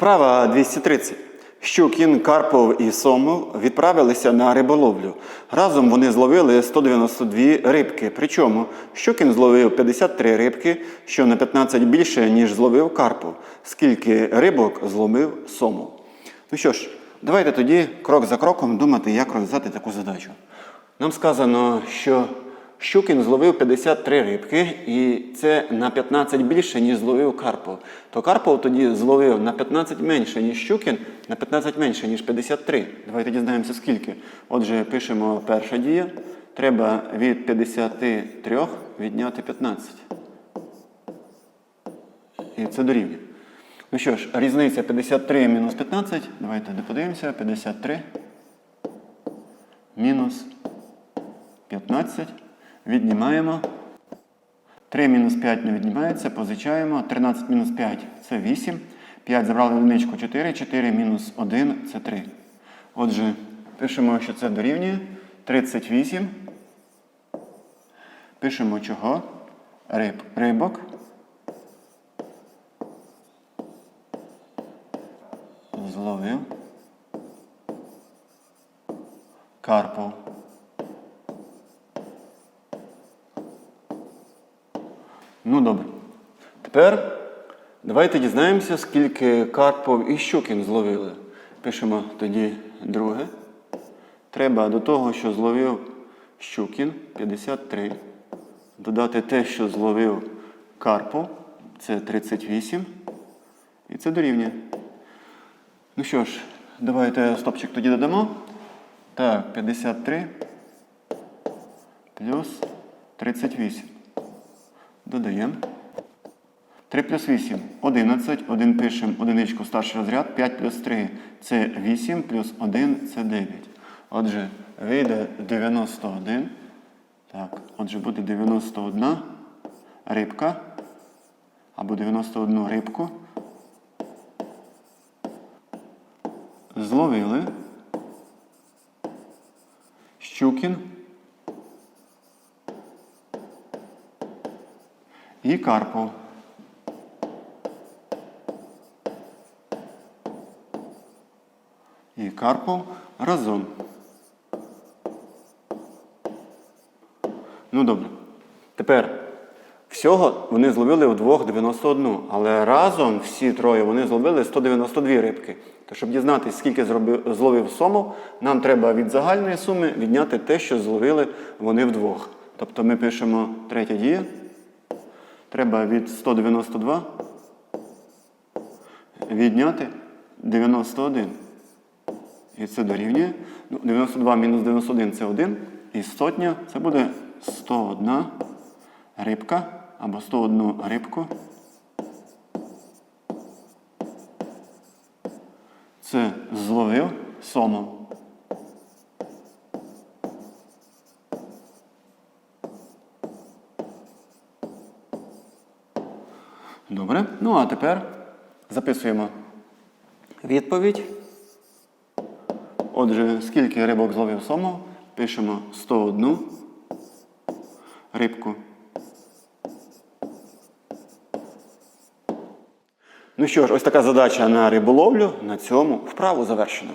Вправа 230. Щукін, Карпов і Сомов відправилися на риболовлю. Разом вони зловили 192 рибки. Причому Щукін зловив 53 рибки, що на 15 більше, ніж зловив Карпов. Скільки рибок зловив Сомов? Ну що ж, давайте тоді крок за кроком думати, як розв'язати таку задачу. Нам сказано, що Щукін зловив 53 рибки, і це на 15 більше, ніж зловив Карпов. То Карпов тоді зловив на 15 менше, ніж Щукін, на 15 менше, ніж 53. Давайте дізнаємося скільки. Отже, пишемо перша дія. Треба від 53 відняти 15. І це дорівнює. Ну що ж, різниця 53 мінус 15. Давайте подивимося. 53 мінус 15. Віднімаємо. 3 мінус 5 не віднімається, позичаємо. 13 мінус 5 це 8. 5 забрали одиничку 4, 4 мінус 1 це 3. Отже, пишемо, що це дорівнює 38. Пишемо чого? Риб. Рибок. Зловив. Карпов. Ну добре. Тепер давайте дізнаємося, скільки Карпов і Щукін зловили. Пишемо тоді друге. Треба до того, що зловив Щукін 53. Додати те, що зловив Карпов, це 38. І це дорівнює. Ну що ж, давайте стопчик тоді додамо. Так, 53 плюс 38. Додаємо. 3 плюс 8 11. 1 пишемо одиничку старший розряд. 5 плюс 3 це 8, плюс 1 це 9. Отже, вийде 91. Так, отже, буде 91 рибка. Або 91 рибку. Зловили. Щукін. І Карпов. І Карпов разом. Ну добре. Тепер всього вони зловили вдвох 91, але разом всі троє вони зловили 192 рибки. То щоб дізнатися, скільки зловив сомов, нам треба від загальної суми відняти те, що зловили вони вдвох. Тобто ми пишемо третя дія. Треба від 192 відняти 91. І це дорівнює. Ну, 92 мінус 91 це 1. І сотня це буде 101 рибка або 101 рибку. Це зловив сомом. Добре. Ну а тепер записуємо відповідь. Отже, скільки рибок зловив сомов? Пишемо 101 рибку. Ну що ж, ось така задача на риболовлю. На цьому вправу завершено.